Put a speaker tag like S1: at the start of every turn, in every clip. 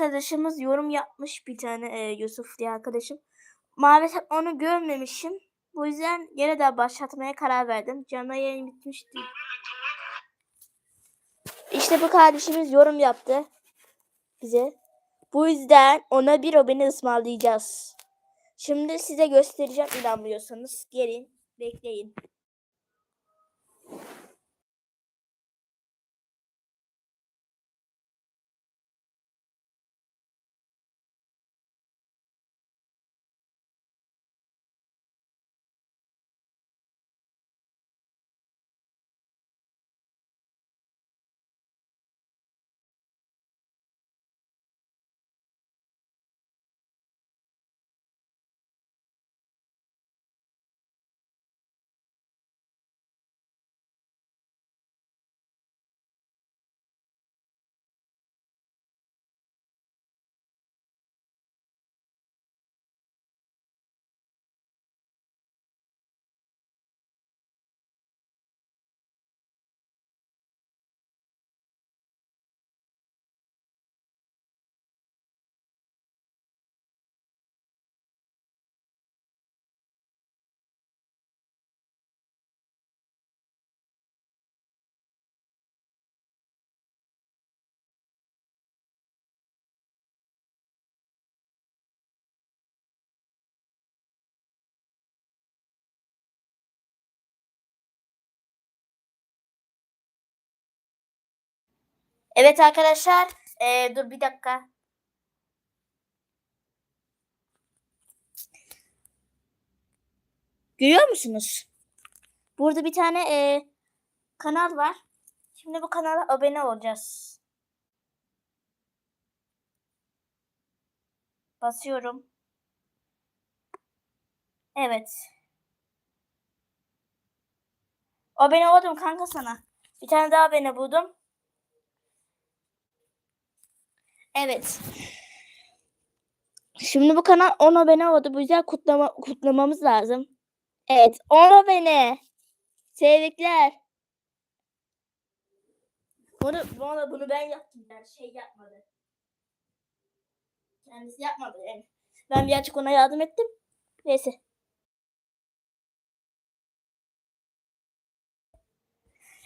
S1: arkadaşımız yorum yapmış bir tane e, Yusuf diye arkadaşım. Maalesef onu görmemişim. Bu yüzden yine de başlatmaya karar verdim. Canlı yayın bitmişti. İşte bu kardeşimiz yorum yaptı bize. Bu yüzden ona bir obeni ısmarlayacağız. Şimdi size göstereceğim inanmıyorsanız. Gelin bekleyin. Evet arkadaşlar. e, dur bir dakika. Görüyor musunuz? Burada bir tane e, kanal var. Şimdi bu kanala abone olacağız. Basıyorum. Evet. Abone oldum kanka sana. Bir tane daha abone buldum. Evet. Şimdi bu kanal 10 abone oldu. Bu yüzden kutlama, kutlamamız lazım. Evet 10 abone. Tebrikler. Bunu, bunu, bunu ben yaptım. Yani şey yapmadı. Kendisi yapmadı yani. Ben birazcık ona yardım ettim. Neyse.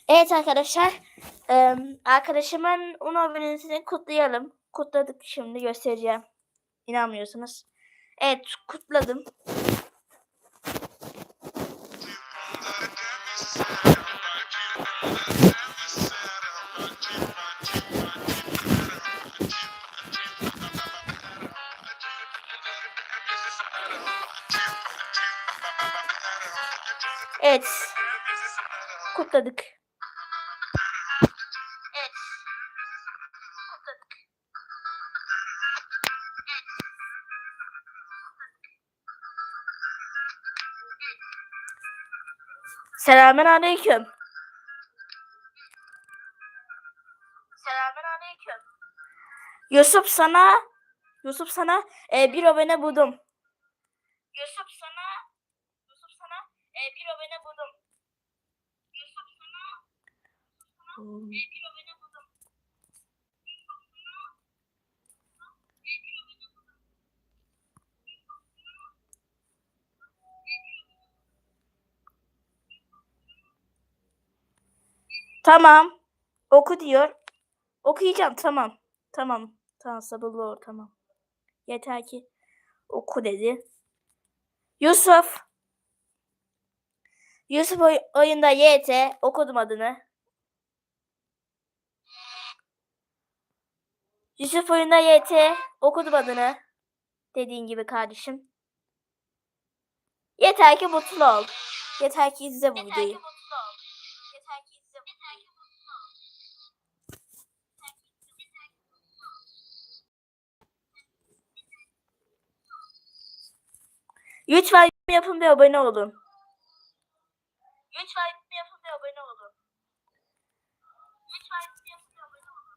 S1: Evet arkadaşlar. eee, arkadaşımın 10 abonesini kutlayalım. Kutladık şimdi göstereceğim. İnanmıyorsunuz. Evet kutladım. Evet. Kutladık. Selamun aleyküm. Selamun aleyküm. Yusuf sana Yusuf sana e, bir abone buldum. Yusuf sana Yusuf sana e, bir abone buldum. Yusuf sana e, bir abone buldum. Tamam. Oku diyor. Okuyacağım tamam. Tamam. Tamam sabırlı ol tamam. Yeter ki oku dedi. Yusuf. Yusuf oy- oyunda YT okudum adını. Yusuf oyunda YT okudum adını. Dediğin gibi kardeşim. Yeter ki mutlu ol. Yeter ki izle bu videoyu. Lütfen yorum yapın ve abone olun. Lütfen yorum yapın ve abone olun. Lütfen yorum yapın ve abone olun.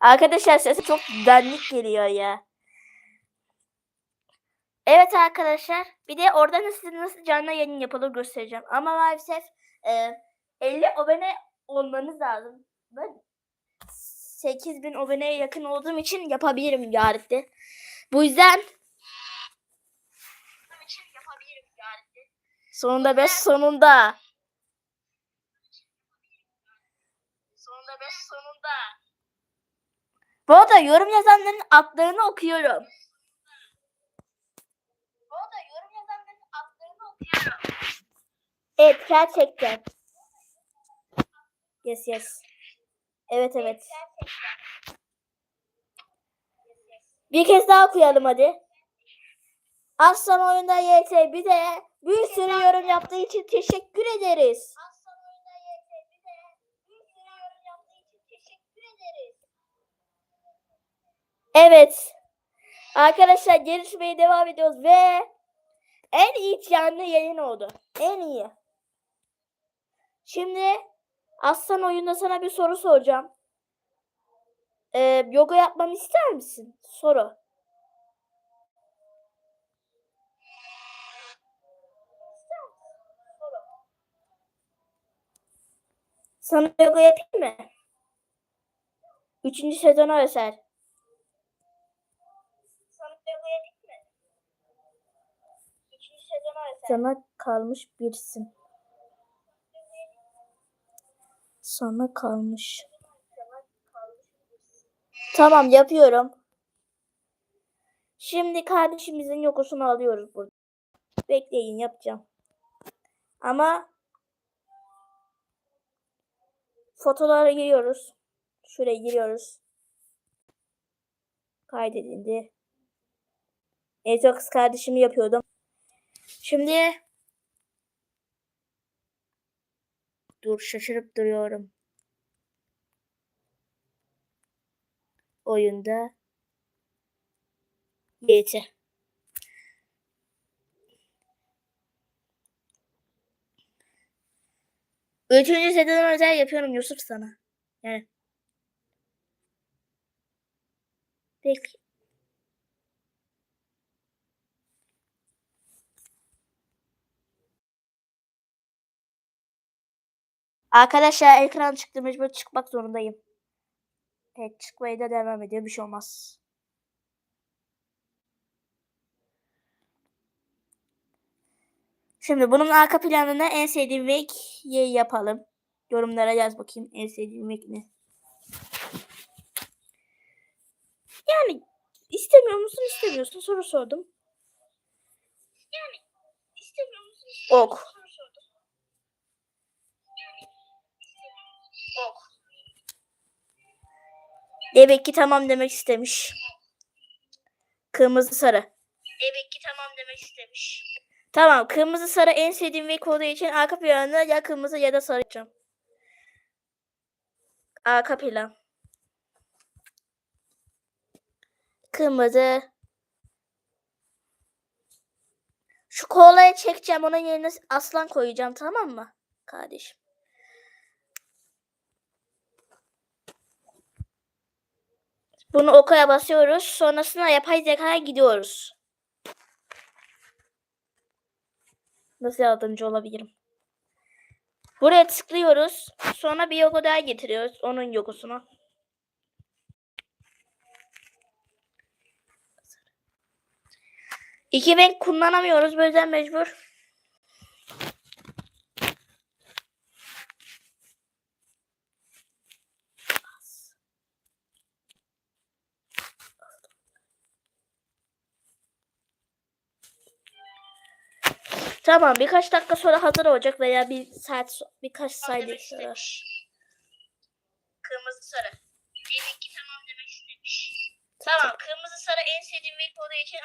S1: Arkadaşlar sesi çok dandik geliyor ya. Evet arkadaşlar. Bir de oradan size nasıl canlı yayın yapılır göstereceğim. Ama maalesef e, 50 abone olmanız lazım. Ben 8000 aboneye yakın olduğum için yapabilirim yarın. Bu yüzden sonunda be sonunda. Sonunda be sonunda. Bu arada yorum yazanların adlarını okuyorum. Bu arada yorum yazanların adlarını okuyorum. Evet gerçekten. Yes yes. Evet evet. Bir kez daha okuyalım hadi. Aslan oyunda YT bir bize bir sürü yorum yaptığı için teşekkür ederiz. Evet. Arkadaşlar gelişmeye devam ediyoruz ve en iyi canlı yayın oldu. En iyi. Şimdi Aslan oyunda sana bir soru soracağım. Ee, yoga yapmamı ister misin? Soru. Sana yoga yapayım mı? Üçüncü sezona özel. Sana kalmış birsin. Sana kalmış. Tamam yapıyorum. Şimdi kardeşimizin yokusunu alıyoruz burada. Bekleyin yapacağım. Ama fotolara giriyoruz. Şuraya giriyoruz. Kaydedildi. En çok kız kardeşimi yapıyordum. Şimdi dur şaşırıp duruyorum. Oyunda YT. Üçüncü sezon özel yapıyorum Yusuf sana. Yani. Peki. Arkadaşlar ekran çıktı mecbur çıkmak zorundayım. Evet çıkmaya da devam ediyor bir şey olmaz. Şimdi bunun arka planına en sevdiğim renk yapalım. Yorumlara yaz bakayım en sevdiğim renk ne? Yani istemiyor musun istemiyorsun soru sordum. Yani istemiyor musun istemiyorsun Ok. Soru sordum. Ok. Demek ki tamam demek istemiş. Kırmızı sarı. Demek ki tamam demek istemiş. Tamam. Kırmızı sarı en sevdiğim renk olduğu için arka planına ya kırmızı ya da sarı yapacağım. Arka plan. Kırmızı. Şu kolaya çekeceğim. Onun yerine aslan koyacağım. Tamam mı? Kardeşim. Bunu okaya basıyoruz. Sonrasında yapay zekaya gidiyoruz. Nasıl yardımcı olabilirim? Buraya tıklıyoruz. Sonra bir yoga daha getiriyoruz. Onun yogosunu. İki renk kullanamıyoruz. Bu yüzden mecbur. Tamam birkaç dakika sonra hazır olacak veya bir saat so- birkaç saniye sonra. Kırmızı sarı. Demek ki tamam demek istemiş. Tamam kırmızı sarı en sevdiğim renk olduğu için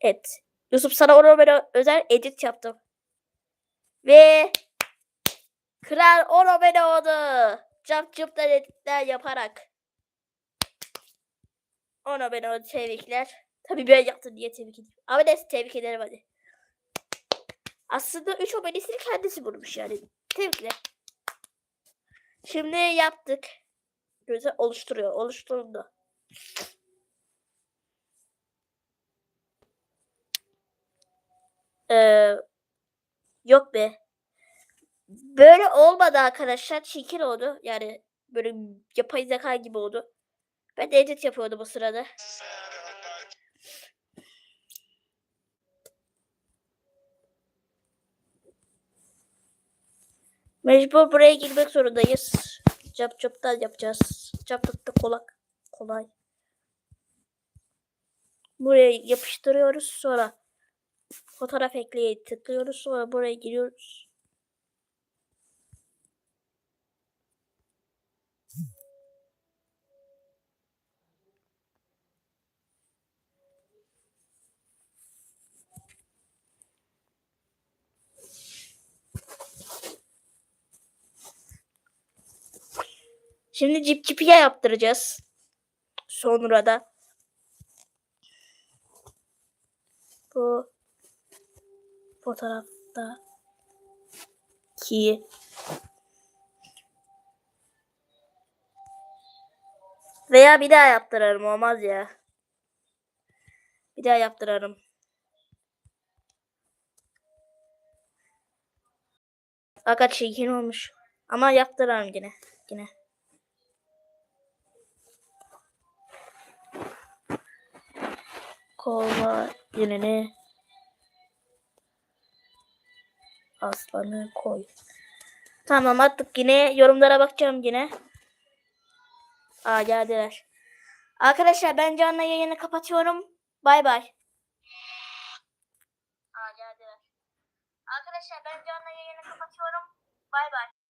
S1: Evet. Yusuf sana ona böyle özel edit yaptım. Ve Kral beni oldu. Cap cıptan editler yaparak. Ona ben o tebrikler. Tabii ben yaptım diye tebrik ederim. Ama neyse tebrik ederim hadi. Aslında 3 abonesini kendisi vurmuş yani. Tebrikler. Şimdi yaptık. Güzel oluşturuyor. Oluşturuldu. Ee, yok be. Böyle olmadı arkadaşlar. Çirkin oldu. Yani böyle yapay zeka gibi oldu. Ben de edit yapıyordum bu sırada. Mecbur buraya girmek zorundayız. Cap captan yapacağız. Cap da kolay. kolay. Buraya yapıştırıyoruz sonra fotoğraf ekleye tıklıyoruz sonra buraya giriyoruz. Şimdi cip cipiye yaptıracağız. Sonra da bu fotoğrafta ki veya bir daha yaptırarım olmaz ya. Bir daha yaptırarım. Fakat çirkin olmuş. Ama yaptırarım yine. Yine. Kova yerine aslanı koy. Tamam attık yine. Yorumlara bakacağım yine. Aa geldiler. Arkadaşlar ben canlı yayını kapatıyorum. Bay bay. Aa geldiler. Arkadaşlar ben canlı yayını kapatıyorum. Bay bay.